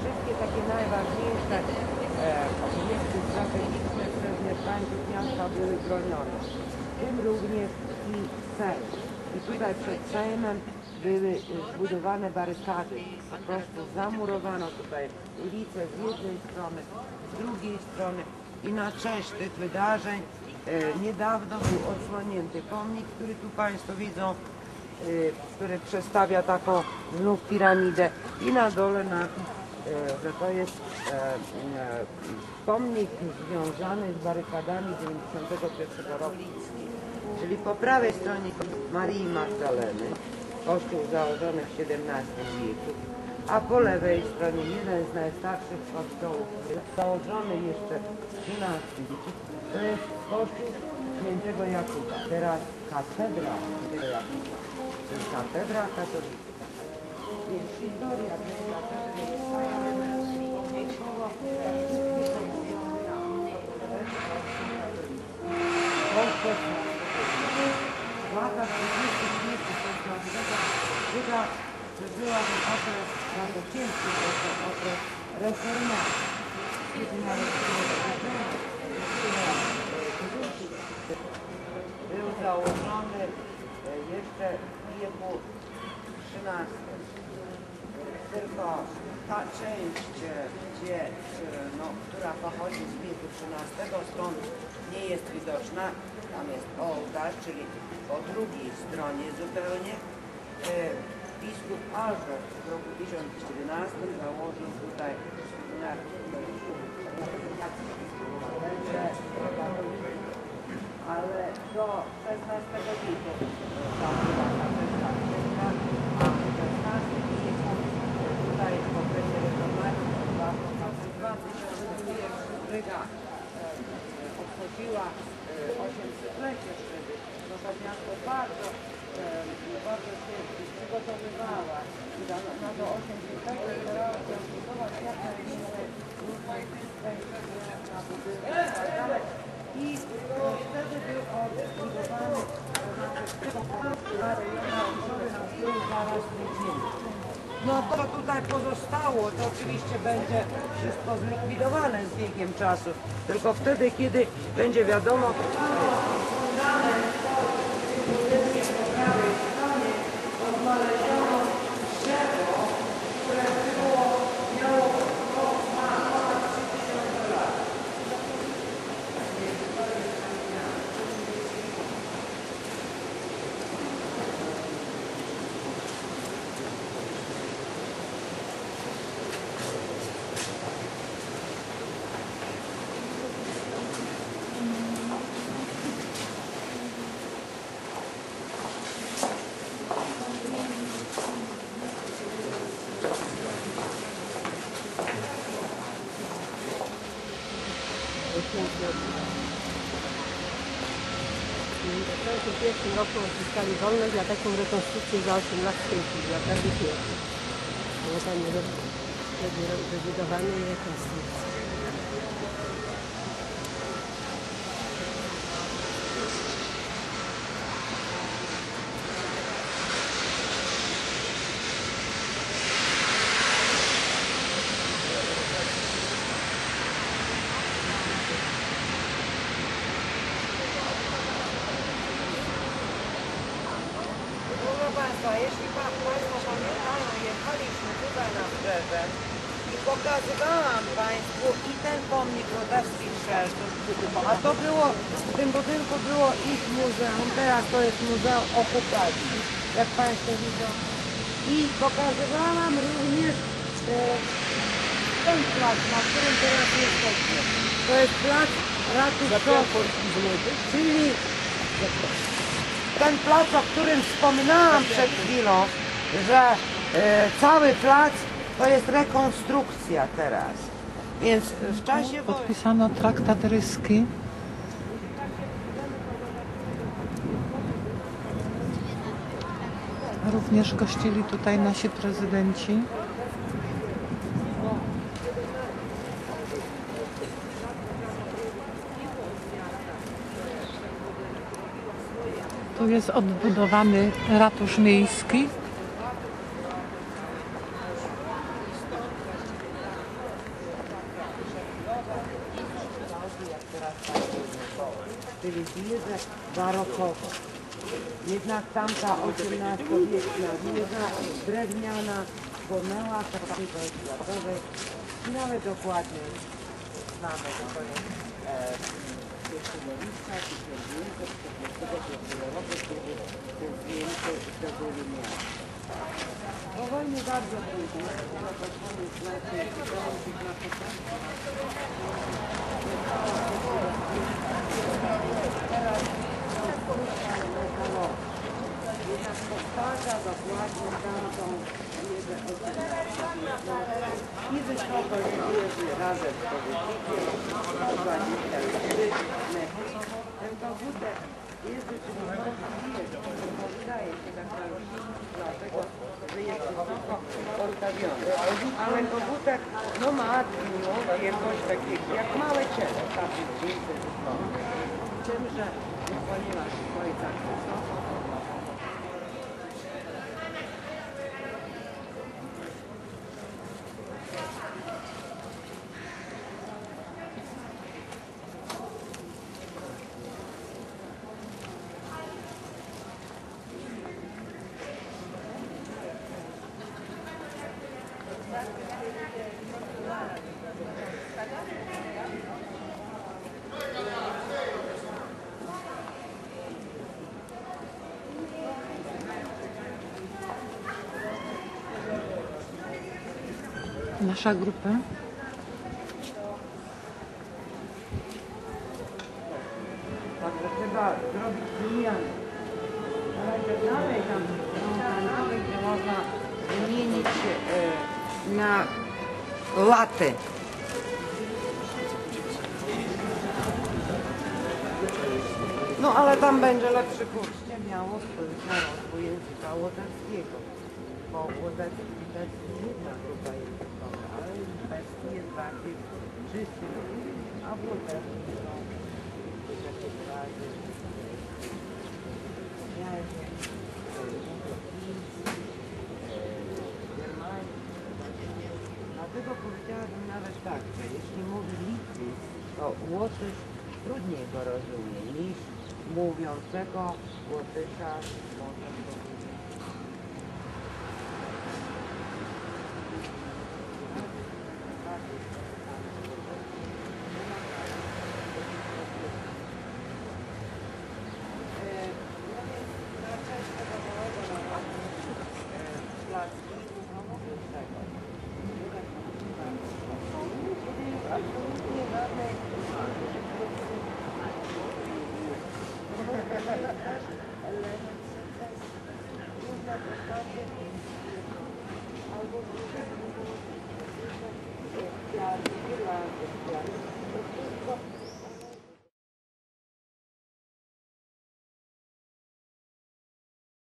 wszystkie takie najważniejsze e, obiekty strategiczne przez mieszkańców miasta były bronione. W tym również i Sejm. I tutaj przed Sejmem były e, zbudowane barykady. Po prostu zamurowano tutaj ulicę z jednej strony, z drugiej strony i na cześć tych wydarzeń e, niedawno był odsłonięty pomnik, który tu Państwo widzą, który przedstawia taką znów piramidę i na dole napis, y, że to jest e, e, pomnik związany z barykadami 91 roku. Czyli po prawej stronie Marii Magdaleny, kościół założony w XVII wieku, a po lewej stronie jeden z najstarszych kościołów, założony jeszcze w XIII wieku, to jest kościół świętego Jakuba. Teraz katedra świętego Jakuba. To jest katedra katolicka. Więc historia tej katedry jest Polsce w latach 20 wieku XIX była, była ten okres bardzo ciężki, jeszcze w wieku XIII. Tylko ta część, e, gdzie, e, no, która pochodzi z wieku XIII, stąd nie jest widoczna. Tam jest ołtarz, czyli po drugiej stronie zupełnie. E, Biskup Alżer w roku 1011 założył tutaj na ale do XVI wieku tam była katedra święta, a w XVI wieku tutaj w okresie reformacji była w 2001 Ryga obchodziła e, 800-lecie wtedy, no to miasto bardzo, bardzo się przygotowywała. Na, na to 800-lecie starała się zbudować jak najwięcej urbanisty, na budynki i tak dalej. I e, wtedy był odbudowany, to znaczy tego rejona, który był zaraz ziemi. No to tutaj pozostało, to oczywiście będzie wszystko zlikwidowane z biegiem czasu. Tylko wtedy, kiedy będzie wiadomo, odnaleziono 1951 roku uzyskali wolność, a taką rekonstrukcję za 18 lat, prawie 5. Tam jest wybudowany rekonstrukcja. Państwa, jeśli pa, Państwo pamiętają, jechaliśmy tutaj na brzeże i pokazywałam Państwu i ten pomnik Wodawski Krzyż. A to było, w tym budynku było ich muzeum, teraz to jest Muzeum Okupacji, jak Państwo widzą. I pokazywałam również e, ten plac, na którym teraz jesteśmy. To jest plac Ratuszowy, czyli ten plac, o którym wspominałam przed chwilą, że e, cały plac to jest rekonstrukcja teraz. Więc w czasie Podpisano traktat ryski. Również gościli tutaj nasi prezydenci. Jest odbudowany ratusz miejski. Czyli jednak barokowo. Jednak tamta XVIII-wieczna wieża drewniana płonęła takiego oświatowej. Nawet dokładnie znamy, to jest e, po wojnie bardzo 60 teraz jednak powtarza dokładnie tamtą wieżę osiemnastą Ale komputer no ma no, wielkość takiego jak małe ciele, zdjęcie wysoko. Z tym, że ponieważ stoi tak nasza grupa. Także trzeba zrobić zmianę. Ale dalej tam gdzie można wymienić e, na laty. No ale tam będzie lepszy kurs. Nie miało wpływ na rozwój języka łotewskiego. Bo łotewski też nie jedna grupa językowa, ale bardziej czysty, a w są. Takie kraje, Niemcy, Germanii. Dlatego powiedziałabym nawet tak, że jeśli mówi Litwin, to Łotysz trudniej go rozumie niż mówiącego Łotysza może Thank you.